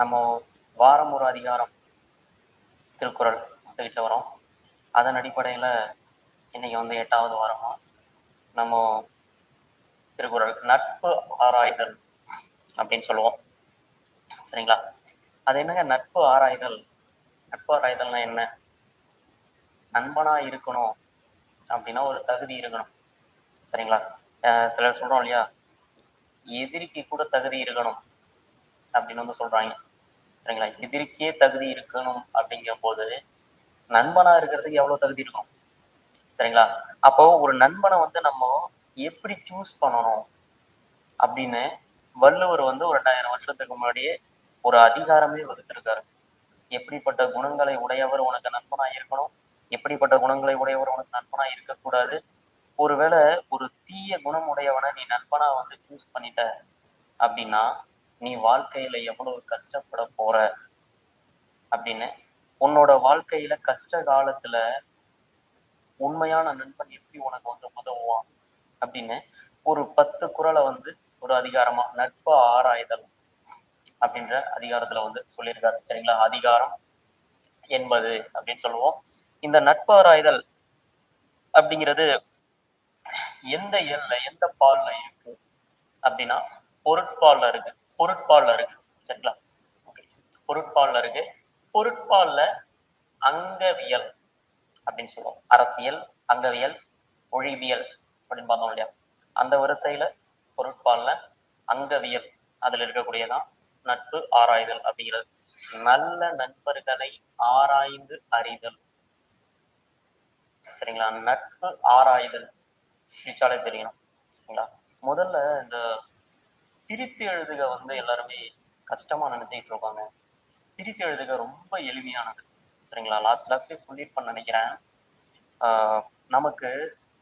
நம்ம வாரம் ஒரு அதிகாரம் திருக்குறள் கற்றுக்கிட்டு வரோம். அதன் அடிப்படையில் இன்னைக்கு வந்து எட்டாவது வாரமாக நம்ம திருக்குறள் நட்பு ஆராய்தல் அப்படின்னு சொல்லுவோம். சரிங்களா? அது என்னங்க? நட்பு ஆராய்தல். நட்பு ஆராய்தல்னா என்ன? நண்பனா இருக்கணும் அப்படின்னா ஒரு தகுதி இருக்கணும். சரிங்களா? சிலர் சொல்றோம் இல்லையா? எதிரிக்கு கூட தகுதி இருக்கணும் அப்படின்னு வந்து சொல்றாங்க. சரிங்களா எதிரிக்கே தகுதி இருக்கணும் அப்படிங்கிற போது நண்பனா இருக்கிறதுக்கு எவ்வளவு தகுதி இருக்கும்? சரிங்களா? அப்போ ஒரு நண்பனை வந்து நம்ம எப்படி சூஸ் பண்ணணும்? அப்படின்னு வள்ளுவர் வந்து ஒரு ரெண்டாயிரம் வருஷத்துக்கு முன்னாடியே ஒரு அதிகாரமே வகுத்திருக்காரு. எப்படிப்பட்ட குணங்களை உடையவர் உனக்கு நண்பனா இருக்கணும்? எப்படிப்பட்ட குணங்களை உடையவர் உனக்கு நண்பனா இருக்கக்கூடாது? ஒருவேளை ஒரு தீய குணம் உடையவனை நீ நண்பனா வந்து சூஸ் பண்ணிட்ட அப்படின்னா நீ வாழ்க்கையில எவ்வளவு கஷ்டப்பட போற அப்படின்னு உன்னோட வாழ்க்கையில கஷ்ட காலத்துல உண்மையான நண்பன் எப்படி உனக்கு வந்து உதவுவான் அப்படின்னு ஒரு பத்து குறளை வந்து ஒரு அதிகாரமா நட்பு ஆராய்தல் அப்படின்ற அதிகாரத்துல வந்து சொல்லியிருக்காரு. சரிங்களா? அதிகாரம் என்பது அப்படின்னு சொல்லுவோம். இந்த நட்பு ஆராய்தல் அப்படிங்கிறது எந்த எல்ல எந்த பால்ல இருக்கு அப்படின்னா பொருட்பால்ல இருக்கு. பொருட்பால்ல இருக்கு சரிங்களா? ஓகே பொருட்பால்ல இருக்கு பொருட்பால்ல அங்கவியல் அப்படின்னு சொல்லுவோம். அரசியல் அங்கவியல் ஒழிவியல் அப்படின்னு பார்த்தோம் இல்லையா? அந்த வரிசையில பொருட்பால்ல அங்கவியல் அதுல இருக்கக்கூடியதான் நட்பு ஆராய்தல் அப்படிங்கிறது. நல்ல நண்பர்களை ஆராய்ந்து அறிதல். சரிங்களா? நட்பு ஆராய்தல். பிரிச்சாலே தெரியணும். சரிங்களா? முதல்ல இந்த பிரித்து எழுதுக வந்து எல்லாருமே கஷ்டமா நினைச்சிட்டு இருப்பாங்க. பிரித்து எழுதுக ரொம்ப எளிமையானது. சரிங்களா? லாஸ்ட் கிளாஸ்லயே சொல்லியிருப்பேன் நினைக்கிறேன். நமக்கு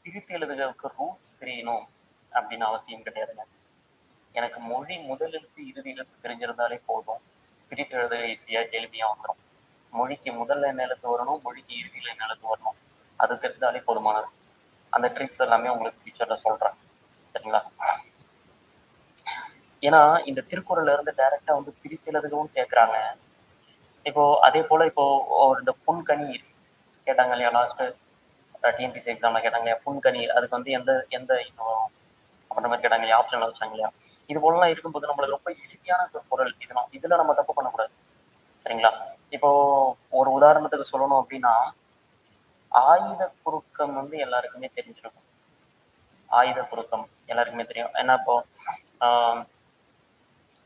பிரித்து எழுதுகிறதுக்கு ரூட்ஸ் தெரியணும் அப்படின்னு அவசியம் கிடையாதுங்க. எனக்கு மொழி முதல் எழுத்து இறுதி எழுத்து தெரிஞ்சிருந்தாலே போதும். பிரித்து எழுதுக ஈஸியா எளிமையா வந்துடும் மொழிக்கு முதல்ல என்ன எழுத்து வரணும் மொழிக்கு இறுதியில் என்ன எழுத்து வரணும். அது தெரிஞ்சாலே போதுமானது. அந்த ட்ரிக்ஸ் எல்லாமே உங்களுக்கு ஃபியூச்சர்ல சொல்றேன். சரிங்களா? ஏன்னா இந்த திருக்குறள்ல இருந்து டைரக்டா வந்து பிரித்தெழுதவும் கேட்கறாங்க இப்போ அதே போல இப்போ ஒரு இந்த புன்கனி கேட்டாங்க இல்லையா லாஸ்ட் டிஎன்பிசி எக்ஸாம்ல கேட்டாங்க புன்கனி அதுக்கு வந்து எந்த எந்த இது வரும்? அப்படின்ற மாதிரி கேட்டாங்க இல்லையா ஆப்ஷன்ல வச்சாங்க இல்லையா? இது போலலாம் இருக்கும்போது நம்மளுக்கு ரொம்ப எளிமையான ஒரு குரல் இதெல்லாம் இதுல நம்ம தப்பு பண்ணக்கூடாது. சரிங்களா? இப்போ ஒரு உதாரணத்துக்கு சொல்லணும் அப்படின்னா ஆயுத குறுக்கம் வந்து எல்லாருக்குமே தெரிஞ்சிருக்கும். ஆயுத குறுக்கம் எல்லாருக்குமே தெரியும். ஏன்னா இப்போ ஆஹ்,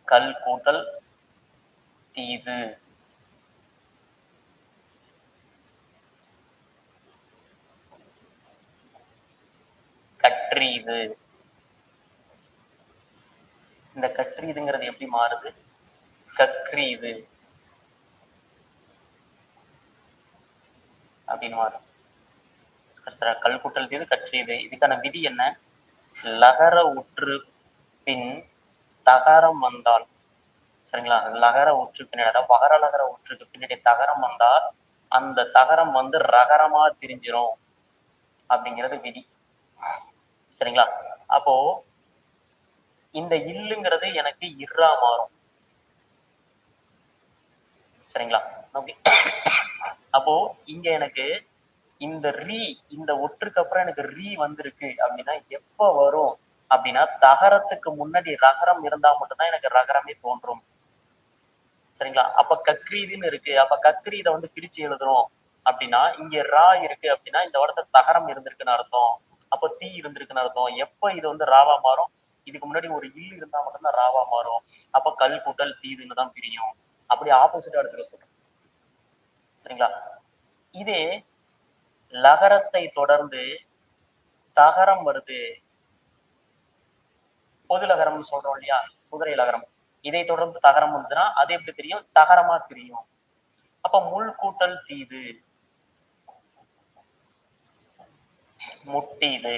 கல் கூட்டல் தீது. கற்றீது. இந்த கற்றீதுங்கிறது எப்படி மாறுது? கக்ரீது அப்படின்னு மாறும். கல் கல்குட்டல் தீது கற்றீது. இதுக்கான விதி என்ன? லகர உற்று பின் தகரம் வந்தால் சரிங்களா? லகர ஒற்று பின்னாடி அதாவது வகர லகர ஒற்றுக்கு பின்னாடி தகரம் வந்தால் அந்த தகரம் வந்து ரகரமா திரிஞ்சிரும் அப்படிங்கிறது விதி. சரிங்களா? அப்போ இந்த இல்லுங்கிறது எனக்கு இர்ரா மாறும். சரிங்களா? ஓகே அப்போ இங்க எனக்கு இந்த ரீ இந்த ஒற்றுக்கு அப்புறம் எனக்கு ரீ வந்திருக்கு அப்படின்னா எப்ப வரும்? அப்படின்னா தகரத்துக்கு முன்னாடி ரகரம் இருந்தா மட்டும்தான் எனக்கு ரகரமே தோன்றும். சரிங்களா? அப்ப கக்ரீதுன்னு இருக்கு. அப்ப கக்ரீதை வந்து பிரிச்சு எழுதுறோம் அப்படின்னா இங்க ரா இருக்கு அப்படின்னா இந்த இடத்துல தகரம் இருந்திருக்குன்னு அர்த்தம். அப்ப தீ இருந்திருக்குன்னு அர்த்தம். எப்ப இது வந்து ராவா மாறும்? இதுக்கு முன்னாடி ஒரு இல் இருந்தா மட்டும்தான் ராவா மாறும். அப்ப கல் கூட்டல் தீதுன்னு தான் பிரியும். அப்படி ஆப்போசிட்டா எடுத்துக்க சொல்றேன் சரிங்களா? இதே லகரத்தை தொடர்ந்து தகரம் வருது. பொது லகரம்னு சொல்றோம் இல்லையா? குதிரை லகரம் இதை தொடர்ந்து தகரம் வந்துன்னா அது எப்படி தெரியும்? தகரமா தெரியும். அப்ப முள் கூட்டல் தீது. முட்டீது.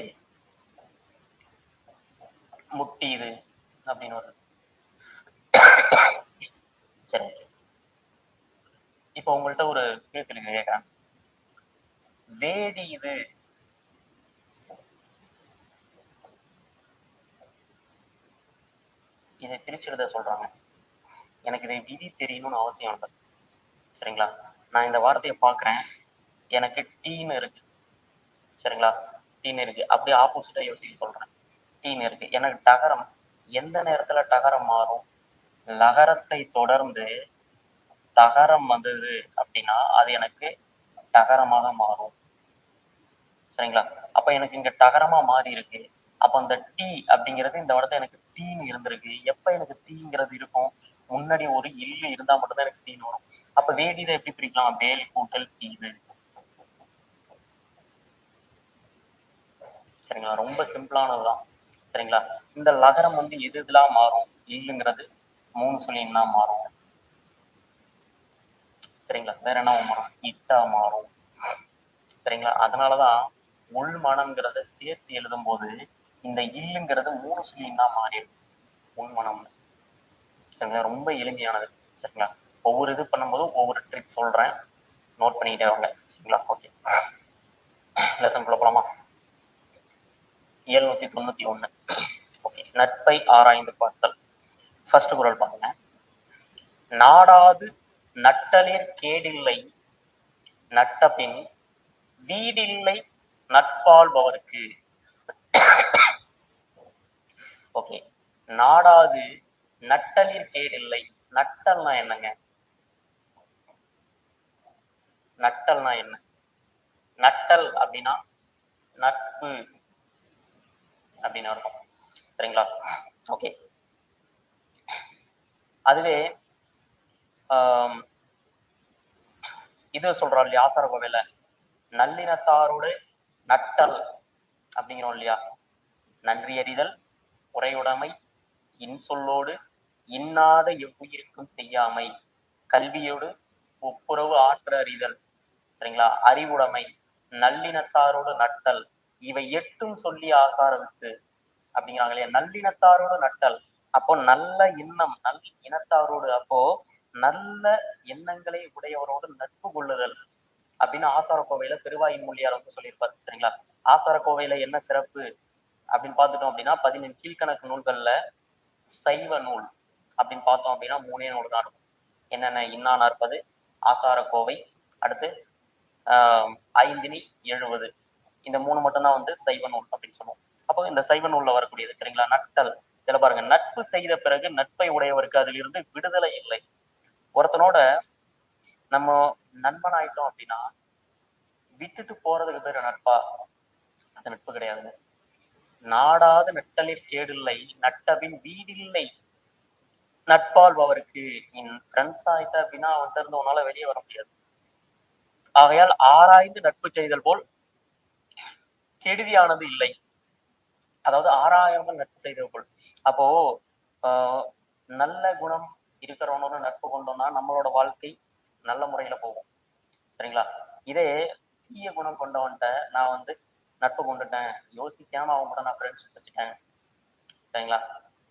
முட்டீது அப்படின்னு வருது. சரி. இப்போ உங்கள்ட்ட ஒரு கேள்வி கேட்கிறேன். வேடி இது இதை எழுத சொல்றாங்க. எனக்கு இதை விதி தெரியணும்னு அவசியம் இல்லை. சரிங்களா? நான் இந்த வார்த்தையை பார்க்குறேன். எனக்கு டீன்னு இருக்கு. சரிங்களா? டீன்னு இருக்கு. அப்படியே ஆப்போசிட்டாக யோசிக்க சொல்றேன். டீன்னு இருக்கு. எனக்கு டகரம் எந்த நேரத்துல டகரம் மாறும்? லகரத்தை தொடர்ந்து தகரம் வந்தது அப்படின்னா அது எனக்கு டகரமாக மாறும். சரிங்களா? அப்ப எனக்கு இங்க டகரமா மாறி இருக்கு. அப்ப அந்த டீ அப்படிங்கிறது இந்த இடத்துல எனக்கு தீன்னு இருந்திருக்கு. எப்ப எனக்கு தீங்கிறது இருக்கும்? முன்னாடி ஒரு இல்லு இருந்தா மட்டும்தான் எனக்கு தீன்னு வரும். அப்ப வேடிதை எப்படி பிரிக்கலாம்? வேல் கூட்டல் தீவு. சரிங்களா? ரொம்ப சிம்பிளானதுதான் சரிங்களா? இந்த லகரம் வந்து எது இதெல்லாம் மாறும்? இல்லுங்கிறது மூணு சொல்லிங்கன்னா மாறும். சரிங்களா? வேற என்ன மாறும்? இட்டா மாறும். சரிங்களா? அதனாலதான் உள் மனம்ங்கிறத சேர்த்து எழுதும் போது இந்த இல்லுங்கிறது மூணு சொல்லின்னா மாறிடும் உள் சரிங்களா? ரொம்ப எளிமையானது. சரிங்களா? ஒவ்வொரு இது பண்ணும்போதும் ஒவ்வொரு ட்ரிக் சொல்றேன். நோட் பண்ணிக்கிட்டே வாங்க. சரிங்களா? ஓகே லெசன் போலாமா? எழுநூத்தி தொண்ணூத்தி ஒன்னு ஓகே நட்பை ஆராய்ந்து பார்த்தல். ஃபர்ஸ்ட் குரல் பாருங்க. நாடாது நட்டலிற் கேடில்லை நட்டபின் வீடில்லை நட்பாள்பவருக்கு. ஓகே நாடாது நட்டலில் கேடில்லை. நட்டல்னா என்னங்க? நட்டல்னா என்ன? நட்டல் அப்படின்னா நட்பு அப்படின்னு இருக்கும் சரிங்களா? ஓகே அதுவே இது சொல்றோம் இல்லையா ஆசார கோவையில நல்லினத்தாரோடு நட்டல் அப்படிங்கிறோம் இல்லையா? நன்றி அறிதல் உரையுடைமை இன்சொல்லோடு இன்னாத எவ்வுயிருக்கும் செய்யாமை கல்வியோடு ஒப்புரவு ஆற்ற அறிதல் சரிங்களா? அறிவுடைமை நல்லினத்தாரோடு நட்டல் இவை எட்டும் சொல்லி ஆசாரவித்து அப்படிங்கிறாங்க இல்லையா நல்லினத்தாரோடு நட்டல். அப்போ நல்ல இன்னம் நல் இனத்தாரோடு அப்போ நல்ல எண்ணங்களை உடையவரோடு நட்பு கொள்ளுதல் அப்படின்னு ஆசார கோவையில பெருவாயின் மொழியார் வந்து சொல்லியிருப்பாரு சரிங்களா? ஆசார கோவையில என்ன சிறப்பு? அப்படின்னு பார்த்துட்டோம் அப்படின்னா பதினெண் கீழ்கணக்கு நூல்கள்ல சைவ நூல் அப்படின்னு பார்த்தோம் அப்படின்னா மூணே நூல் தான் இருக்கும். என்னென்ன? இன்னா நாற்பது ஆசார கோவை அடுத்து ஆஹ் ஐந்தினி எழுபது. இந்த மூணு மட்டும்தான் வந்து சைவ நூல் அப்படின்னு சொல்லுவோம். அப்போ இந்த சைவ நூல்ல வரக்கூடியது சரிங்களா? நட்டல். இதுல பாருங்க நட்பு செய்த பிறகு நட்பை உடையவருக்கு அதிலிருந்து விடுதலை இல்லை. ஒருத்தனோட நம்ம நண்பன் ஆயிட்டோம் அப்படின்னா விட்டுட்டு போறதுக்கு பேரு நட்பா? அது நட்பு கிடையாதுங்க. நாடாத நட்டலிற் கேடில்லை நட்டபின் வீடில்லை. நட்பாள்பவருக்கு என் ஃப்ரெண்ட்ஸ் ஆயிட்ட அப்படின்னா அவன் இருந்து உன்னால வெளியே வர முடியாது. ஆகையால் ஆராய்ந்து நட்பு செய்தல் போல் கெடுதியானது இல்லை. அதாவது ஆராயாமல் நட்பு செய்தல் போல். அப்போ ஆஹ் நல்ல குணம் இருக்கிறவனோட நட்பு கொண்டோம்னா நம்மளோட வாழ்க்கை நல்ல முறையில போகும். சரிங்களா? இதே தீய குணம் கொண்டவன்ட்ட நான் வந்து நட்பு கொண்டுட்டேன். யோசிக்காம அவங்க கூட நான் ஃப்ரெண்ட்ஷிப் வச்சுட்டேன். சரிங்களா?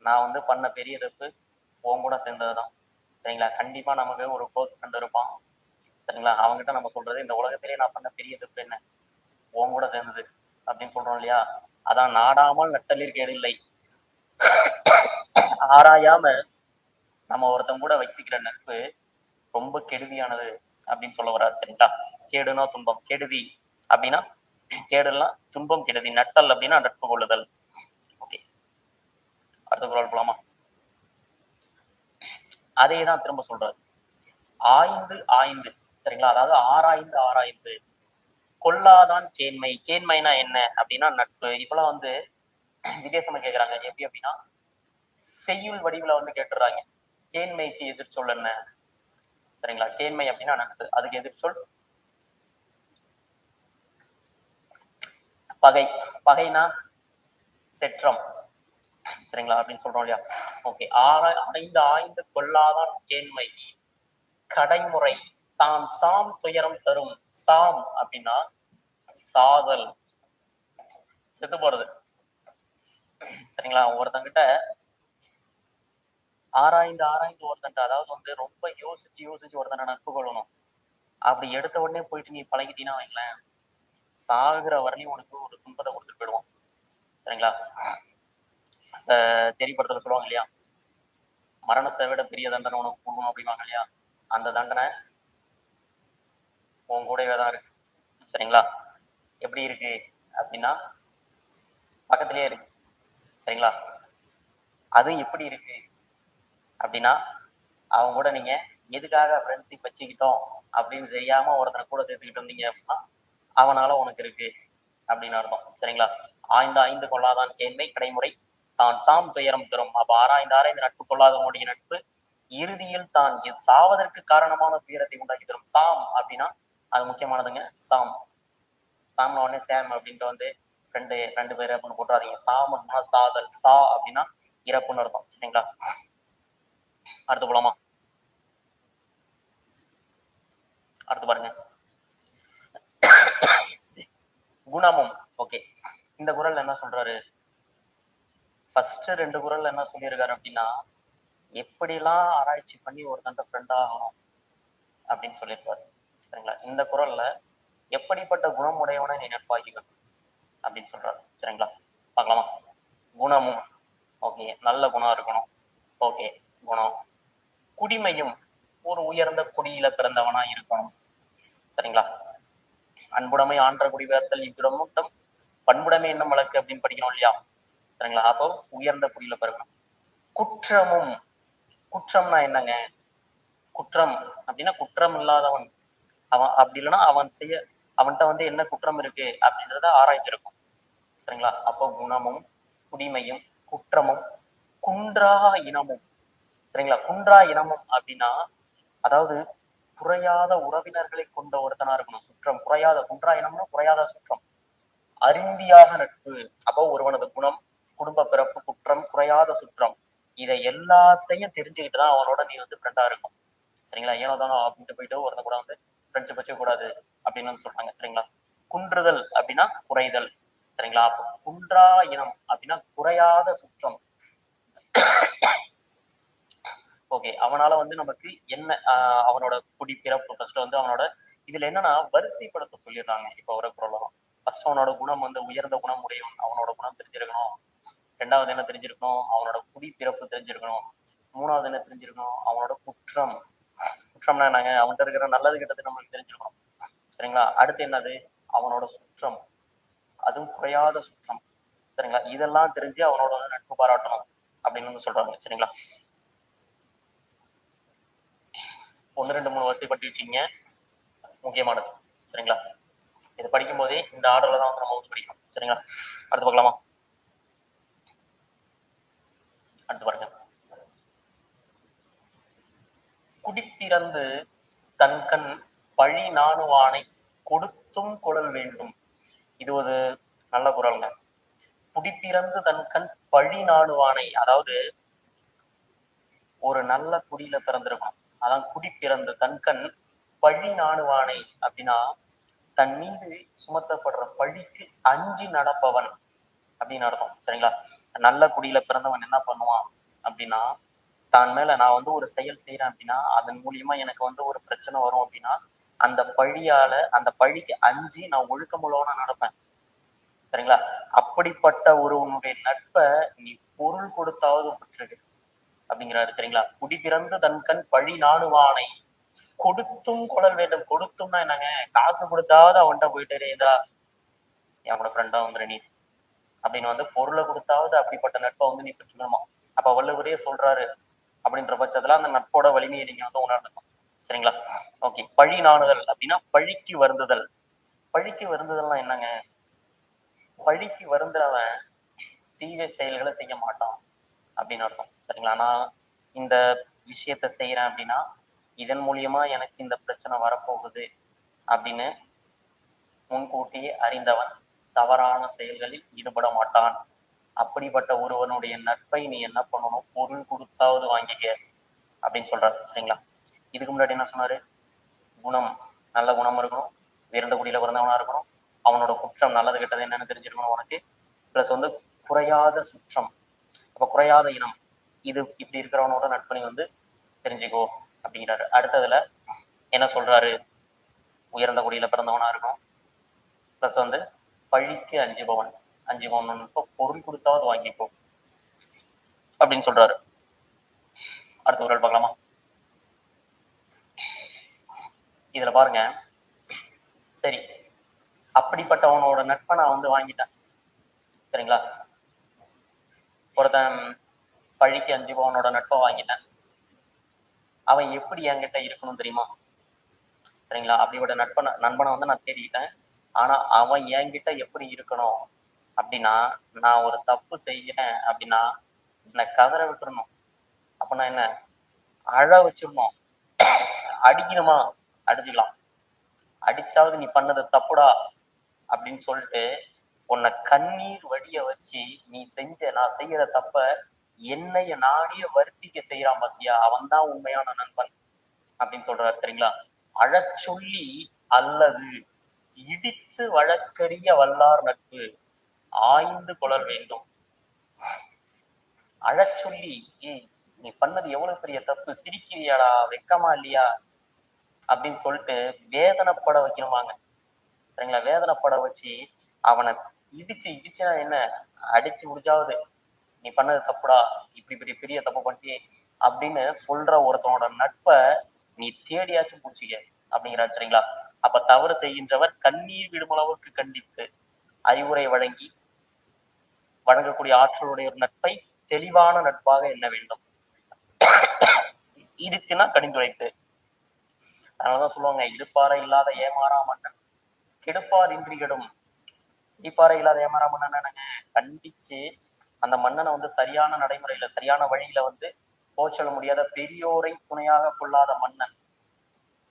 நான் வந்து பண்ண பெரிய தப்பு உன் கூட சேர்ந்ததுதான். சரிங்களா? கண்டிப்பா நமக்கு ஒரு க்ளோஸ் ஃப்ரெண்ட் இருப்பான். சரிங்களா? அவங்ககிட்ட நம்ம சொல்றது இந்த உலகத்திலேயே நான் பண்ண பெரிய தப்பு என்ன? உன் கூட சேர்ந்தது அப்படின்னு சொல்றோம் இல்லையா? அதான் நாடாமல் நட்டலிற் கேடில்லை ஆராயாம நம்ம ஒருத்தன் கூட வச்சுக்கிற நட்பு ரொம்ப கெடுதியானது அப்படின்னு சொல்ல வர்றாரு சரிங்களா? கேடுனா துன்பம். கெடுதி அப்படின்னா கேடுலாம் துன்பம் கெடுதி நட்டல் அப்படின்னா நட்பு கொள்ளுதல். ஓகே அடுத்த குரல் போலாமா? அதே தான் திரும்ப சொல்றாரு. ஆய்ந்து ஆய்ந்து. சரிங்களா? அதாவது ஆராய்ந்து ஆராய்ந்து. கொல்லாதான் கேண்மை. கேண்மைனா என்ன? அப்படின்னா நட்பு. இப்பெல்லாம் வந்து வித்தியாசமா கேக்குறாங்க. எப்படி அப்படின்னா செய்யுள் வடிவுல வந்து கேட்டுறாங்க. கேண்மைக்கு எதிர்ச்சொல் என்ன? சரிங்களா? கேண்மை அப்படின்னா நட்பு. அதுக்கு எதிர்ச்சொல் பகை பகைனா செற்றம். சரிங்களா? அப்படின்னு சொல்றோம் இல்லையா? ஓகே ஆராய் ஆய்ந்து ஆய்ந்து கொள்ளாதான் கேண்மை. கடைமுறை. தான் சாம் துயரம் தரும். சாம் அப்படின்னா சாதல். செத்து போறது. சரிங்களா? ஒருத்தங்கிட்ட ஆராய்ந்து ஆராய்ந்து ஒருத்தன் அதாவது வந்து ரொம்ப யோசிச்சு யோசிச்சு ஒருத்தனை நட்பு கொள்ளணும். அப்படி எடுத்த உடனே போயிட்டு நீ பழகிட்டீங்கன்னா வைங்களேன். சாகுற வரலையும் உனக்கு ஒரு துன்பத்தை கொடுத்துட்டு போயிடுவான் சரிங்களா? அந்த தெரியப்படுத்தல சொல்லுவாங்க இல்லையா? மரணத்தை விட பெரிய தண்டனை உனக்கு கொடுக்கணும் அப்படிவாங்க இல்லையா? அந்த தண்டனை உன் கூடவே தான் இருக்கு. சரிங்களா? எப்படி இருக்கு அப்படின்னா பக்கத்திலேயே இருக்கு. சரிங்களா? அது எப்படி இருக்கு அப்படின்னா அவங்க கூட நீங்க எதுக்காக ஃப்ரெண்ட்ஷிப் வச்சுக்கிட்டோம் அப்படின்னு தெரியாம ஒருத்தனை கூட சேர்த்துக்கிட்டு வந்தீங்க அப்படின்னா அவனால உனக்கு இருக்கு அப்படின்னு அர்த்தம். சரிங்களா? ஆய்ந்த ஐந்து கொள்ளாதான் கேண்மை கடைமுறை. தான் சாம் துயரம் தரும். அப்ப ஆராய்ந்து ஆராய்ந்து நட்பு கொள்ளாதவனுடைய நட்பு இறுதியில் தான் இது சாவதற்கு காரணமான துயரத்தை உண்டாக்கி தரும். சாம் அப்படின்னா அது முக்கியமானதுங்க. சாம். சாம்ல உடனே சாம் அப்படின்ட்டு வந்து ரெண்டு ரெண்டு பேர் அப்படின்னு போட்டுறாதீங்க. சாம் அப்படின்னா சாதல். சா அப்படின்னா இறப்புன்னு அர்த்தம். சரிங்களா? அடுத்து போலாமா? அடுத்து பாருங்க. குணமும். ஓகே இந்த குரல் என்ன சொல்றாரு? ஃபர்ஸ்ட் ரெண்டு குரல் என்ன சொல்லியிருக்காரு அப்படின்னா எப்படிலாம் ஆராய்ச்சி பண்ணி ஒருத்தன்ட்ட ஃப்ரெண்ட் ஆகணும்? அப்படின்னு சொல்லியிருப்பாரு. சரிங்களா? இந்த குரல்ல எப்படிப்பட்ட குணம் உடையவனை நீ நட்பாக்கிக்கணும் அப்படின்னு சொல்றாரு. சரிங்களா? பார்க்கலாமா? குணமும். ஓகே நல்ல குணம் இருக்கணும். ஓகே குணம். குடிமையும் ஒரு உயர்ந்த குடியில பிறந்தவனா இருக்கணும். சரிங்களா? அன்புடைமை ஆன்ற குடிவேர்த்தல் இவ்விடமுட்டம் பண்புடைமை என்னும் வழக்கு அப்படின்னு படிக்கிறோம் இல்லையா? சரிங்களா? அப்போ உயர்ந்த குடியில பிறக்கணும் குற்றமும் குற்றம்னா என்னங்க? குற்றம். அப்படின்னா குற்றம் இல்லாதவன். அவன் அப்படி இல்லைன்னா அவன் செய்ய அவன்கிட்ட வந்து என்ன குற்றம் இருக்கு அப்படின்றத ஆராய்ச்சிருக்கும். சரிங்களா? அப்போ குணமும் குடிமையும் குற்றமும் குன்றா இனமும். சரிங்களா? குன்றா இனமும் அப்படின்னா அதாவது குறையாத உறவினர்களை கொண்ட ஒருத்தனா இருக்கணும். சுற்றம். குறையாத குன்றா இனம்னா குறையாத சுற்றம். அறிந்தியாக நட்பு. அப்போ ஒருவனது குணம் குடும்ப பிறப்பு குற்றம் குறையாத சுற்றம். இதை எல்லாத்தையும் தெரிஞ்சுக்கிட்டு தான் அவனோட நீ வந்து ஃப்ரெண்டா இருக்கும் சரிங்களா? ஏனோ தானோ அப்படின்ட்டு போயிட்டு ஒருத்த கூட வந்து ஃப்ரெண்ட்ஷிப் வச்சுக்க கூடாது அப்படின்னு வந்து சொல்றாங்க. சரிங்களா? குன்றுதல் அப்படின்னா குறைதல். சரிங்களா? அப்போ குன்றா இனம் அப்படின்னா குறையாத சுற்றம். ஓகே அவனால வந்து நமக்கு என்ன அவனோட குடி பிறப்பு ஃபர்ஸ்ட் வந்து அவனோட இதுல என்னன்னா வரிசைப்படுத்த சொல்லிடுறாங்க. இப்போ வர குரலும் ஃபர்ஸ்ட் அவனோட குணம் வந்து உயர்ந்த குணம் உடையவன். அவனோட குணம் தெரிஞ்சிருக்கணும். ரெண்டாவது என்ன தெரிஞ்சிருக்கணும்? அவனோட குடி பிறப்பு தெரிஞ்சிருக்கணும். மூணாவது என்ன தெரிஞ்சிருக்கணும்? அவனோட குற்றம். குற்றம்னா என்னங்க? அவன்கிட்ட இருக்கிற நல்லது கிட்டது நம்மளுக்கு தெரிஞ்சிருக்கணும். சரிங்களா? அடுத்து என்னது? அவனோட சுற்றம். அதுவும் குறையாத சுற்றம். சரிங்களா? இதெல்லாம் தெரிஞ்சு அவனோட வந்து நட்பு பாராட்டணும் அப்படின்னு வந்து சொல்றாங்க. சரிங்களா? ஒன்று ரெண்டு மூணு வரிசைப்பட்டு வச்சுங்க. முக்கியமானது. சரிங்களா? இது படிக்கும் போதே இந்த ஆர்டரில் தான் வந்து நம்ம வந்து படிக்கணும் சரிங்களா? அடுத்து பார்க்கலாமா? அடுத்து பாருங்க. குடிப்பிறந்து தன்கண் பழி நாணுவானை கொடுத்தும் குழல் வேண்டும். இது ஒரு நல்ல குரல்ங்க குடிப்பிறந்து தன்கண் பழி நாணுவானை அதாவது ஒரு நல்ல குடியில பிறந்திருக்கணும் அதான் குடி பிறந்த தன்கண் பழி நாணுவானை அப்படின்னா தன் மீது சுமத்தப்படுற பழிக்கு அஞ்சி நடப்பவன் அப்படின்னு அர்த்தம். சரிங்களா? நல்ல குடியில பிறந்தவன் என்ன பண்ணுவான் அப்படின்னா தான் மேல நான் வந்து ஒரு செயல் செய்யறேன் அப்படின்னா அதன் மூலியமா எனக்கு வந்து ஒரு பிரச்சனை வரும் அப்படின்னா அந்த பழியால அந்த பழிக்கு அஞ்சி நான் ஒழுக்கமுள்ளவனா நடப்பேன். சரிங்களா? அப்படிப்பட்ட ஒருவனுடைய நட்பை நீ பொருள் கொடுத்தாவது விட்டுருக்கு அப்படிங்கிறாரு சரிங்களா? குடி பிறந்து தன் கண் பழி நாணுவானை. கொடுத்தும் குழல் வேண்டும். கொடுத்தும்னா என்னங்க? காசு கொடுத்தாவது அவன்கிட்ட போயிட்டு இதா என்னோட ஃப்ரெண்டா வந்துரு நீ. அப்படின்னு வந்து பொருளை கொடுத்தாவது அப்படிப்பட்ட நட்பை வந்து நீ பெற்றுக்கணுமா? அப்ப வள்ளுவரே சொல்றாரு அப்படின்ற பட்சத்துல அந்த நட்போட வலிமையை நீங்க வந்து உணர்ந்துக்கணும் சரிங்களா? ஓகே. பழி நாணுதல் அப்படின்னா பழிக்கு வருந்துதல். பழிக்கு வருந்துதல்னா என்னங்க? பழிக்கு வருந்துறவன் தீய செயல்களை செய்ய மாட்டான். அப்படின்னு அர்த்தம். சரிங்களா? நான் இந்த விஷயத்த செய்யறேன் அப்படின்னா இதன் மூலியமா எனக்கு இந்த பிரச்சனை வரப்போகுது அப்படின்னு முன்கூட்டியே அறிந்தவன் தவறான செயல்களில் ஈடுபட மாட்டான். அப்படிப்பட்ட ஒருவனுடைய நட்பை நீ என்ன பண்ணணும்? பொருள் கொடுத்தாவது வாங்கிக்க அப்படின்னு சொல்றாரு. சரிங்களா? இதுக்கு முன்னாடி என்ன சொன்னாரு? குணம் நல்ல குணம் இருக்கணும். உயர்ந்த குடியில பிறந்தவனா இருக்கணும். அவனோட குற்றம் நல்லது கெட்டது என்னன்னு தெரிஞ்சிருக்கணும் உனக்கு. பிளஸ் வந்து குறையாத சுற்றம். அப்ப குறையாத இனம். இது இப்படி இருக்கிறவனோட நட்பணி வந்து தெரிஞ்சுக்கோ அப்படிங்கிறாரு. அடுத்ததுல என்ன சொல்றாரு? உயர்ந்த குடியில பிறந்தவனா இருக்கும் பிளஸ் வந்து பழிக்கு அஞ்சுபவன் அஞ்சுபவன் இப்போ பொருள் கொடுத்தாவது வாங்கிப்போ அப்படின்னு சொல்றாரு. அடுத்த குரல் பார்க்கலாமா? இதுல பாருங்க. சரி. அப்படிப்பட்டவனோட நட்பை நான் வந்து வாங்கிட்டேன். சரிங்களா? ஒருத்தன் பழிக்கு அஞ்சு பவனோட நட்பை வாங்கிட்டேன். அவன் எப்படி என்கிட்ட இருக்கணும் தெரியுமா? சரிங்களா? அப்படியோட நட்பனை நண்பனை வந்து நான் தேடிக்கிட்டேன் ஆனா அவன் என்கிட்ட எப்படி இருக்கணும்? அப்படின்னா நான் ஒரு தப்பு செய்யறேன் அப்படின்னா என்னை கதற விட்டுறணும். அப்ப நான் என்ன? அழ வச்சிடணும். அடிக்கணுமா? அடிச்சுக்கலாம். அடிச்சாவது நீ பண்ணது தப்புடா அப்படின்னு சொல்லிட்டு உன்னை கண்ணீர் வழிய வச்சு நீ செஞ்ச நான் செய்யற தப்ப என்னைய நாடிய வருத்திக்க செய்யறான் பாத்தியா? அவன் தான் உண்மையான நண்பன் அப்படின்னு சொல்றாரு சரிங்களா? அழச்சொல்லி அல்லது இடித்து வழக்கறிய வல்லார் நட்பு ஆய்ந்து கொளர் வேண்டும். அழச்சொல்லி ஏய் நீ பண்ணது எவ்வளவு பெரிய தப்பு? சிரிக்கிறியாடா? வெக்கமா இல்லையா? அப்படின்னு சொல்லிட்டு வேதனைப்பட வைக்கணுமாங்க சரிங்களா? வேதனைப்பட வச்சு அவனை இடிச்சு இடிச்சா என்ன? அடிச்சு முடிஞ்சாவது நீ பண்ணது தப்புடா இப்படி பெரிய பெரிய தப்பு பண்ணிட்டே அப்படின்னு சொல்ற ஒருத்தனோட நட்பை நீ தேடியாச்சும் பிடிச்சிக்க அப்படிங்கிறாரு சரிங்களா? அப்ப தவறு செய்கின்றவர் கண்ணீர் விடும் அளவுக்கு கண்டித்து அறிவுரை வழங்கி வழங்கக்கூடிய ஆற்றலுடைய ஒரு நட்பை தெளிவான நட்பாக எண்ண வேண்டும். இடித்துனா கடிந்துரைத்து அதனாலதான் சொல்லுவாங்க இடுப்பாறை இல்லாத ஏமாறா மன்னன் கெடுப்பார் இன்றி கெடும். இடிப்பாறை இல்லாத ஏமாறா மன்னன் கண்டிச்சு அந்த மன்னனை வந்து சரியான நடைமுறையில சரியான வழியில வந்து போக முடியாத பெரியோரை துணையாக கொள்ளாத மன்னன்.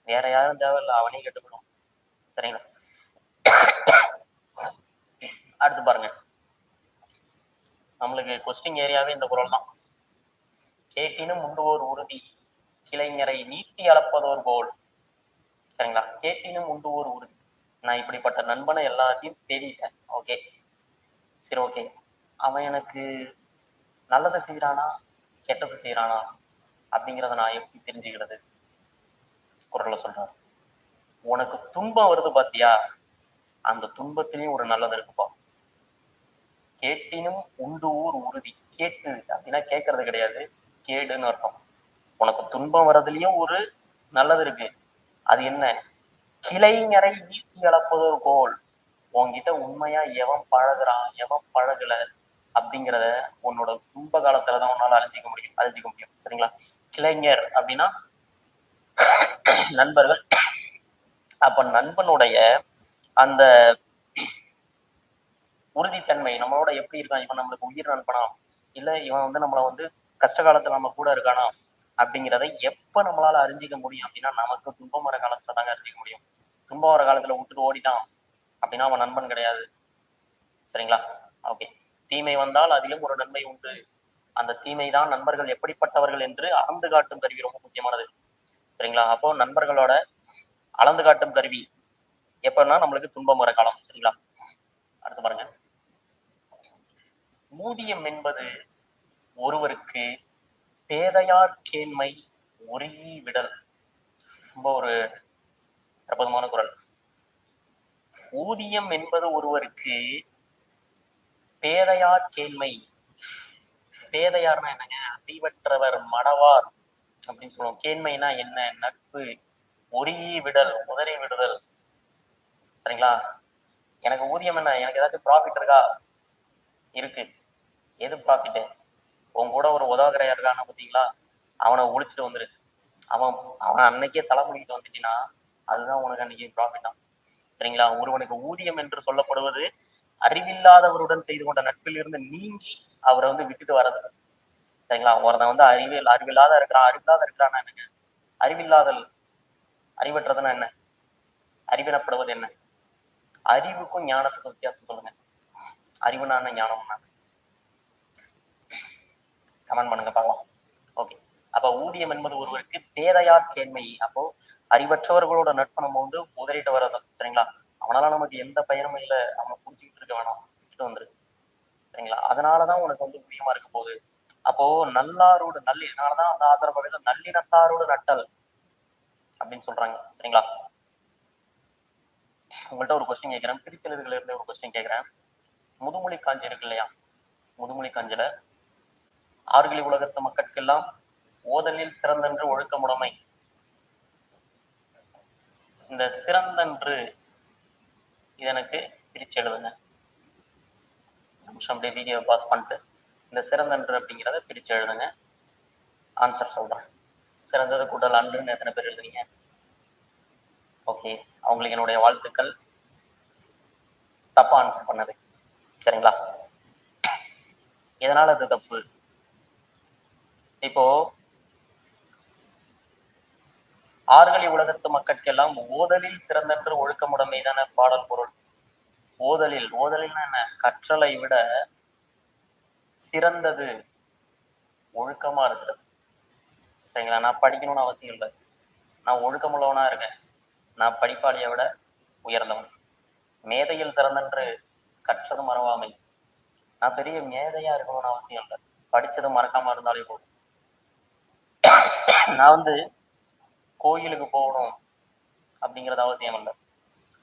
வேற யாரும் தேவையில்ல அவனே கெட்டுக்கணும் சரிங்களா? அடுத்து பாருங்க. நம்மளுக்கு கொஸ்டின் ஏரியாவே இந்த குரல் தான். கேட்டினும் உண்டுவோர் உறுதி கிளைஞரை நீட்டி அளப்பதோர் போல் சரிங்களா? கேட்டினும் உண்டுவோர் உறுதி. நான் இப்படிப்பட்ட நண்பனை எல்லாத்தையும் தேடிட்டேன். ஓகே சரி ஓகே அவன் எனக்கு நல்லதை செய்யறானா கெட்டதை செய்யறானா அப்படிங்கிறத நான் எப்படி தெரிஞ்சுக்கிறது? குரல்ல சொல்றாரு. உனக்கு துன்பம் வருது பாத்தியா? அந்த துன்பத்திலையும் ஒரு நல்லது இருக்குப்பா. கேட்டினும் உண்டு ஊர் உறுதி. கேட்டு அப்படின்னா கேட்கறது கிடையாது. கேடுன்னு அர்த்தம். உனக்கு துன்பம் வர்றதுலயும் ஒரு நல்லது இருக்கு. அது என்ன? கிளைஞரை நீட்டி அளப்பது ஒரு கோல் உன்கிட்ட உண்மையா எவன் பழகுறான் எவன் பழகல அப்படிங்கிறத உன்னோட துன்ப காலத்துலதான் உன்னால அழிஞ்சிக்க முடியும் அழிஞ்சிக்க முடியும். சரிங்களா? கிளைஞர் அப்படின்னா நண்பர்கள். அப்ப நண்பனுடைய அந்த உறுதித்தன்மை நம்மளோட எப்படி இருக்கான்? இவன் நம்மளுக்கு உயிர் நண்பனா? இல்ல இவன் வந்து நம்மள வந்து கஷ்ட காலத்துல நம்ம கூட இருக்கானா? அப்படிங்கிறத எப்ப நம்மளால அறிஞ்சிக்க முடியும் அப்படின்னா நமக்கு துன்பம் வர காலத்துல தாங்க அறிஞ்சிக்க முடியும். துன்பம் வர காலத்துல விட்டுட்டு ஓடிட்டான் அப்படின்னா அவன் நண்பன் கிடையாது. சரிங்களா? ஓகே. தீமை வந்தால் அதிலும் ஒரு நன்மை உண்டு. அந்த தீமை தான் நண்பர்கள் எப்படிப்பட்டவர்கள் என்று அளந்து காட்டும் கருவி ரொம்ப முக்கியமானது. சரிங்களா? அப்போ நண்பர்களோட அளந்து காட்டும் கருவி எப்பன்னா நம்மளுக்கு துன்பம் வர காலம். சரிங்களா? அடுத்து பாருங்க. ஊதியம் என்பது ஒருவருக்கு பேதையார் கேண்மை ஒருங்கி விடல். ரொம்ப ஒரு அற்புதமான குரல். ஊதியம் என்பது ஒருவருக்கு பேதையார் கேண்மை பேதையார்னா என்னங்க? அறிவற்றவர் மடவார் அப்படின்னு சொல்லுவோம். கேண்மைனா என்ன? நட்பு ஒரிய விடல் உதறி விடுதல். சரிங்களா? எனக்கு ஊதியம் என்ன? எனக்கு ஏதாச்சும் ப்ராஃபிட் இருக்கா? இருக்கு. எது ப்ராஃபிட்டு உன் கூட ஒரு உதவுகிறையா இருக்கான்னு பார்த்தீங்களா? அவனை ஒழிச்சிட்டு வந்துரு. அவன் அவன் அன்னைக்கே தலை முடிக்கிட்டு வந்துட்டீங்கன்னா அதுதான் உனக்கு அன்னைக்கு ப்ராஃபிட் தான். சரிங்களா? ஒருவனுக்கு ஊதியம் என்று சொல்லப்படுவது அறிவில்லாதவருடன் செய்து கொண்ட நட்பில் இருந்து நீங்கி அவரை வந்து விட்டுட்டு வர்றது. சரிங்களா? ஒருத்தன் வந்து அறிவியல் அறிவில்லாத இருக்கிறான் அறிவில்லாத இருக்கிறான்னா என்னங்க? அறிவில்லாதல் அறிவற்றதுன்னா என்ன? அறிவினப்படுவது என்ன? அறிவுக்கும் ஞானத்துக்கும் வித்தியாசம் சொல்லுங்க. அறிவுனான ஞானம்னா கமெண்ட் பண்ணுங்க பார்க்கலாம். ஓகே அப்ப ஊதியம் என்பது ஒருவருக்கு தேவையா கேண்மை. அப்போ அறிவற்றவர்களோட நட்பு நம்ம வந்து உதறிட்டு வர்றது சரிங்களா? அவனால நமக்கு எந்த பயனும் இல்லை. அவன் புரிஞ்சுக்கிட்டு இருக்க வேணாம். விட்டுட்டு வந்துரு. சரிங்களா? அதனாலதான் உனக்கு வந்து ஊதியமா இருக்க போகுது. அப்போ நல்லாரோடு நல்லி அதனாலதான் அந்த ஆசிர பகுதியில நல்லினத்தாரோடு நட்டல் அப்படின்னு சொல்றாங்க. சரிங்களா? உங்கள்கிட்ட ஒரு கொஸ்டின் கேட்கிறேன் பிரித்தெழுதுகள் இருந்து ஒரு கொஸ்டின் கேட்கிறேன் முதுமொழி காஞ்சி இருக்கு இல்லையா? முதுமொழி காஞ்சில ஆறுகளி உலகத்து மக்களுக்கெல்லாம் ஓதலில் சிறந்தன்று ஒழுக்கமுடைமை. இந்த சிறந்தன்று இது எனக்கு பிரிச்சு எழுதுங்க. நிமிஷம் அப்படியே வீடியோ பாஸ் பண்ணிட்டு இந்த சிறந்தன்று அப்படிங்கிறத பிரிச்சு எழுதுங்க. ஆன்சர் சொல்றேன். சிறந்தது கூட்டல் அன்றுன்னு எத்தனை பேர் எழுதுறீங்க ஓகே அவங்களுக்கு என்னுடைய வாழ்த்துக்கள். தப்பா ஆன்சர் பண்ணது சரிங்களா? எதனால அது தப்பு? இப்போ ஆறுகளி உலகத்து மக்கட்கெல்லாம் ஓதலில் சிறந்தன்று ஒழுக்கமுடைமைதான பாடல் பொருள். ஓதலில் ஓதலில்னா என்ன? கற்றலை விட சிறந்தது ஒழுக்கமா இருக்கிறது. சரிங்களா? நான் படிக்கணும்னு அவசியம் இல்லை. நான் ஒழுக்கமுள்ளவனா இருக்கேன். நான் படிப்பாளியை விட உயர்ந்தவன். மேதையில் சிறந்தன்று கற்றது மறவாமை. நான் பெரிய மேதையா இருக்கணும்னு அவசியம் இல்லை. படிச்சது மறக்காம இருந்தாலே போதும். நான் வந்து கோயிலுக்கு போகணும் அப்படிங்கிறது அவசியம் இல்லை.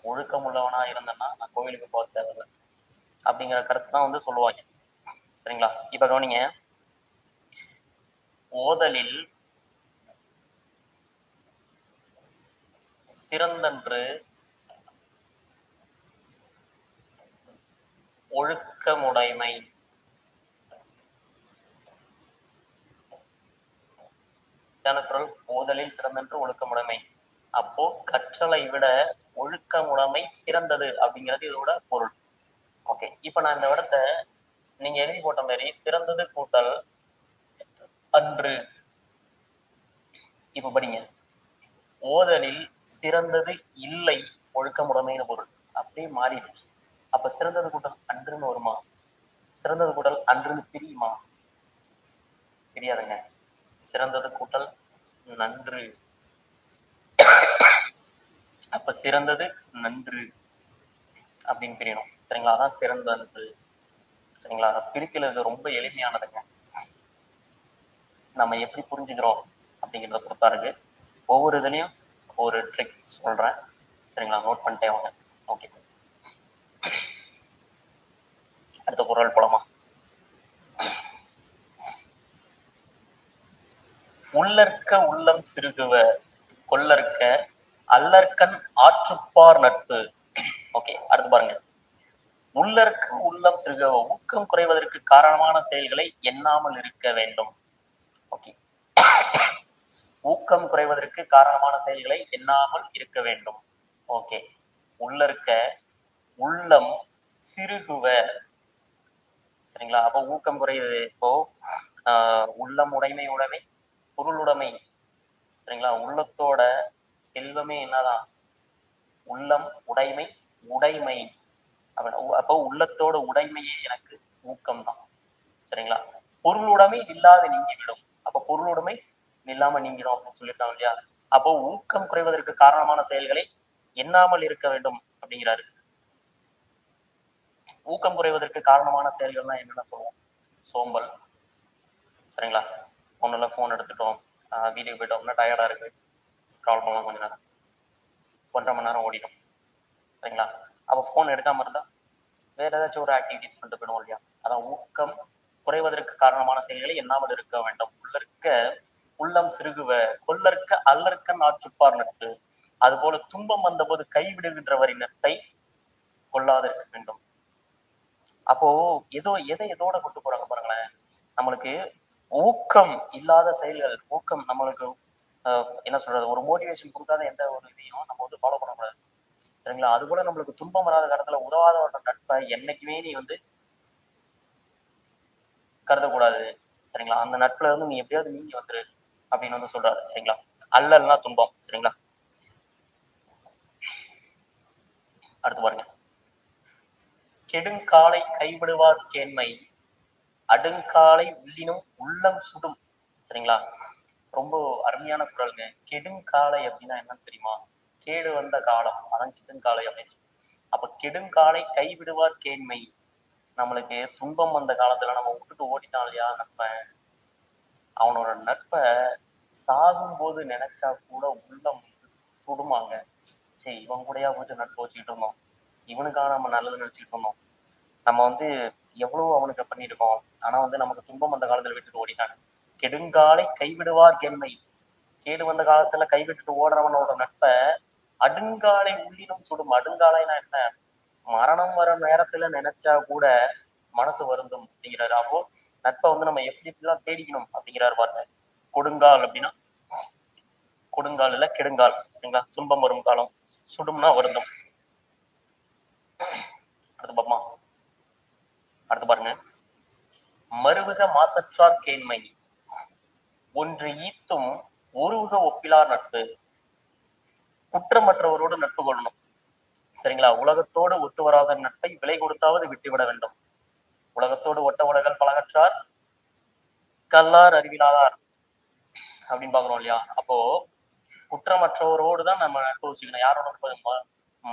ஒழுக்கம் உள்ளவனா இருந்தேன்னா நான் கோயிலுக்கு போக தேவையில்லை அப்படிங்கிற கருத்து தான் வந்து சொல்லுவாங்க. சரிங்களா? இப்ப கவனிங்க. ஓதலில் சிறந்தன்று ஒழுக்கமுடைமை குரல் ஓதலில் சிறந்தென்று ஒழுக்கமுடைமை. அப்போ கற்றலை விட ஒழுக்கமுடைமை சிறந்தது அப்படிங்கிறது இதோட பொருள். ஓகே இப்ப நான் இந்த இடத்தை நீங்க எழுதி போட்ட மாதிரி சிறந்தது கூட்டல் அன்று. இப்ப படிங்க. ஓதலில் சிறந்தது இல்லை ஒழுக்கமுடைமைன்னு பொருள். அப்படியே மாறிடுச்சு. அப்ப சிறந்தது கூட்டல் அன்றுன்னு வருமா? சிறந்தது கூட்டல் அன்றுன்னு பிரியுமா? தெரியாதுங்க சிறந்தது கூட்டல். நன்று. அப்ப சிறந்தது நன்று அப்படின்னு பிரியணும். சரிங்களா? அதான் சிறந்தது சரிங்களா? அதை பிரிக்கிறது ரொம்ப எளிமையானதுங்க. நம்ம எப்படி புரிஞ்சுக்கிறோம் அப்படிங்கிறத பொறுத்தா இருக்கு. ஒவ்வொரு இதுலயும் ஒரு ட்ரிக் சொல்றேன். சரிங்களா? நோட் பண்ணிட்டே வாங்க. ஓகே அடுத்த குரல் போலாமா? உள்ளற்க உள்ளம் சிறுகுவ கொள்ளற்க அல்லற்கண் ஆற்றுப்பார் நட்பு. ஓகே அடுத்து பாருங்க. உள்ளற்கு உள்ளம் சிறுகுவ ஊக்கம் குறைவதற்கு காரணமான செயல்களை எண்ணாமல் இருக்க வேண்டும். ஓகே ஊக்கம் குறைவதற்கு காரணமான செயல்களை எண்ணாமல் இருக்க வேண்டும். ஓகே உள்ளற்க உள்ளம் சிறுகுவ. சரிங்களா? அப்போ ஊக்கம் குறையுது. இப்போ ஆஹ் உள்ளம் உடைமை உடைமை பொருளுடைமை. சரிங்களா? உள்ளத்தோட செல்வமே என்னதான்? உள்ளம் உடைமை உடைமை. அப்போ உள்ளத்தோட உடைமையே எனக்கு ஊக்கம் தான் சரிங்களா? பொருளுடைமை இல்லாது நீங்கிவிடும். அப்ப பொருளுடைமை இல்லாம நீங்கிடும் அப்படின்னு சொல்லியிருக்காங்க இல்லையா? அப்போ ஊக்கம் குறைவதற்கு காரணமான செயல்களை எண்ணாமல் இருக்க வேண்டும் அப்படிங்கிறாரு. ஊக்கம் குறைவதற்கு காரணமான செயல்கள்னா என்னென்ன சொல்லுவோம்? சோம்பல். சரிங்களா? ஒன்றும் இல்லை ஃபோன் எடுத்துட்டோம் வீடியோ போயிட்டோம்னா டயர்டாக இருக்குது ஸ்க்ரால் பண்ணலாம் கொஞ்ச நேரம். ஒன்றரை மணி நேரம் ஓடிடும் சரிங்களா? அப்போ ஃபோன் எடுக்காம இருந்தா வேற ஏதாச்சும் ஒரு ஆக்டிவிட்டிஸ் பண்ணிட்டு போயிடும் இல்லையா? அதான் ஊக்கம் குறைவதற்கு காரணமான செயல்களை எண்ணாமல் இருக்க வேண்டும். உள்ளிருக்க உள்ளம் சிறுகுவ கொல்லற்க அல்லற்க நாச்சுப்பார் நட்பு. அதுபோல துன்பம் வந்தபோது கைவிடுகின்றவரின் நட்பை கொள்ளாதிருக்க வேண்டும். அப்போ ஏதோ எதை எதோட கொண்டு போறாங்க பாருங்களேன். நம்மளுக்கு ஊக்கம் இல்லாத செயல்கள் ஊக்கம் நம்மளுக்கு ஆஹ், என்ன சொல்றது ஒரு மோட்டிவேஷன் கொடுக்காத எந்த ஒரு இதையும் நம்ம வந்து ஃபாலோ பண்ணக்கூடாது. சரிங்களா? அது கூட நம்மளுக்கு துன்பம் வராத காலத்துல உதவாத ஒரு நட்பை என்னைக்குமே நீ வந்து கருதக்கூடாது. சரிங்களா? அந்த நட்புல இருந்து நீ எப்படியாவது நீங்கி வந்துரு அப்படின்னு வந்து சொல்றாரு. சரிங்களா? அல்லல்னா துன்பம். சரிங்களா? அடுத்து பாருங்க. கெடுங்காலை கைவிடுவார் கேண்மை. அடுங்காலை உள்ளினும் உள்ளம் சுடும். சரிங்களா? ரொம்ப அருமையான குரலுங்க. கெடுங்காலை அப்படின்னா என்னன்னு தெரியுமா? கேடு வந்த காலம். அதான் கெடுங்காலை அப்படின்னு அப்ப கெடுங்காலை கைவிடுவார் கேண்மை. நம்மளுக்கு துன்பம் வந்த காலத்துல நம்ம விட்டுட்டு ஓடிட்டான் இல்லையா நட்பன் அவனோட நட்பை சாகும்போது நினைச்சா கூட உள்ளம் சுடுமாங்க. சரி இவன் கூடயா போயிட்டு நட்பு வச்சுக்கிட்டு இருந்தோம்? இவனுக்காக நம்ம நல்லது நினைச்சுக்கிட்டு இருந்தோம்? நம்ம வந்து எவ்வளவு அவனுக்கு பண்ணியிருக்கோம். ஆனா வந்து நமக்கு துன்பம் அந்த காலத்துல விட்டுட்டு ஓடிட்டாங்க கெடுங்காலை கைவிடுவார் கெம்மை கேடு வந்த காலத்துல கைவிட்டுட்டு ஓடுறவனோட நட்பை அடுங்காலை உள்ளினும் சுடும். அடுங்காலைனா என்ன? மரணம் வர நேரத்துல நினைச்சா கூட மனசு வருந்தும் அப்படிங்கிறாரு. அப்போ நட்பை வந்து நம்ம எப்படி எப்படிலாம் தேடிக்கணும் அப்படிங்கிறாரு பாருங்க. கொடுங்கால் அப்படின்னா கொடுங்கால் இல்ல கெடுங்கால் சரிங்களா? துன்பம் வரும் காலம் சுடும்னா வருந்தும். அடுத்து பாப்பா அடுத்து பாருங்க. மறுவுக மாசற்றார் கேண்மை. ஒன்று ஈத்தும் ஒருவுக ஒப்பிலார் நட்பு. குற்றமற்றவரோடு நட்பு கொள்ளணும். சரிங்களா? உலகத்தோடு ஒத்து வராத நட்பை விலை கொடுத்தாவது விட்டுவிட வேண்டும். உலகத்தோடு ஒட்ட உலகல் பழகற்றார் கல்லார் அறிவிலாதார் அப்படின்னு பாக்குறோம் இல்லையா? அப்போ குற்றமற்றவரோடு தான் நம்ம நட்பு வச்சுக்கணும். யாரோட நட்பு?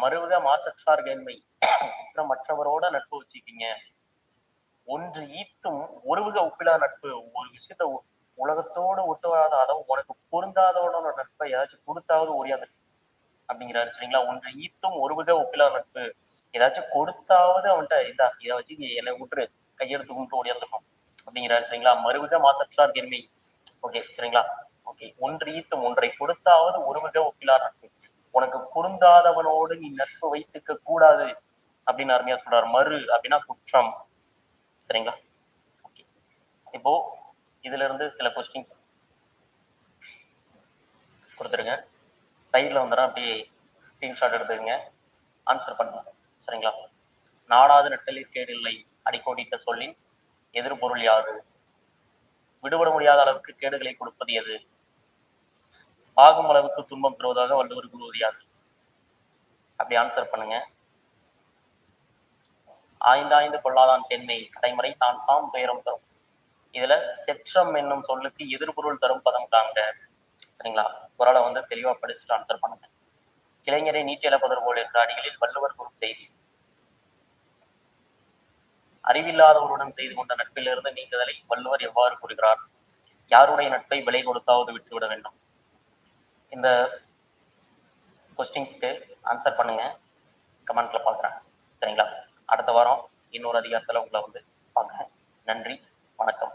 ம- மாசற்றார் கேண்மை. குற்றமற்றவரோட நட்பு வச்சுக்கிங்க. ஒன்று ஈத்தும் ஒருவுக ஒப்பிலா நட்பு. ஒரு விஷயத்த உலகத்தோட உலகத்தோடு ஒட்டு உனக்கு பொருந்தாதவனோட நட்பை ஏதாச்சும் கொடுத்தாவது ஒழியாது அப்படிங்கிறாரு சரிங்களா? ஒன்று ஈத்தும் ஒருவித ஒப்பிலா நட்பு. ஏதாச்சும் கொடுத்தாவது அவன்கிட்ட இதா இதை வச்சு என்னை விட்டுரு. கையெடுத்து கும்பிட்டு ஓடியாந்துக்கும் அப்படிங்கிறாரு சரிங்களா? மறுவித மாசற்றார் பெருமை. ஓகே சரிங்களா? ஓகே ஒன்று ஈத்தும் ஒன்றை கொடுத்தாவது ஒருவித ஒப்பிலா நட்பு. உனக்கு பொருந்தாதவனோடு நீ நட்பு வைத்துக்க கூடாது அப்படின்னு அருமையா சொல்றாரு. மறு அப்படின்னா குற்றம். சரிங்களா? ஓகே இப்போ இதுல இருந்து சில கொஸ்டின்ஸ் கொடுத்துருங்க. சைடில் வந்துடும் அப்படியே ஸ்க்ரீன்ஷாட் எடுத்துக்கங்க. ஆன்சர் பண்ணுங்க. சரிங்களா? நாடாது நெட்டலில் கேடு இல்லை அடிக்கோடிட்ட சொல்லின் எதிர்பொருள் யாது? விடுபட முடியாத அளவுக்கு கேடுகளை கொடுப்பது எது? சாகும் அளவுக்கு துன்பம் தருவதாக வள்ளுவர் கூறுவது யாது? அப்படி ஆன்சர் பண்ணுங்க. ஆய்ந்தாய்ந்து கொள்ளாதான் பெண்மை. கடைமுறை தான் சாம் துயரம் தரும். இதுல செற்றம் என்னும் சொல்லுக்கு எதிர்பொருள் தரும் பதம் காண்க. சரிங்களா? குரலை வந்து தெளிவா படிச்சுட்டு ஆன்சர் பண்ணுங்க. இளைஞரை நீட்டி இழப்பதர் போல் என்ற அடிகளில் வள்ளுவர் கூறும் செய்தி. அறிவில்லாதவருடன் செய்து கொண்ட நட்பிலிருந்து நீங்குதலை வள்ளுவர் எவ்வாறு கூறுகிறார்? யாருடைய நட்பை விலை கொடுத்தாவது விட்டுவிட வேண்டும்? இந்த கொஸ்டின்ஸ்க்கு ஆன்சர் பண்ணுங்க. கமெண்ட்ல பார்க்குறேன் சரிங்களா? அடுத்த வாரம் இன்னொரு அதிகாரத்தில் உங்களை வந்து பார்க்குறேன். நன்றி வணக்கம்.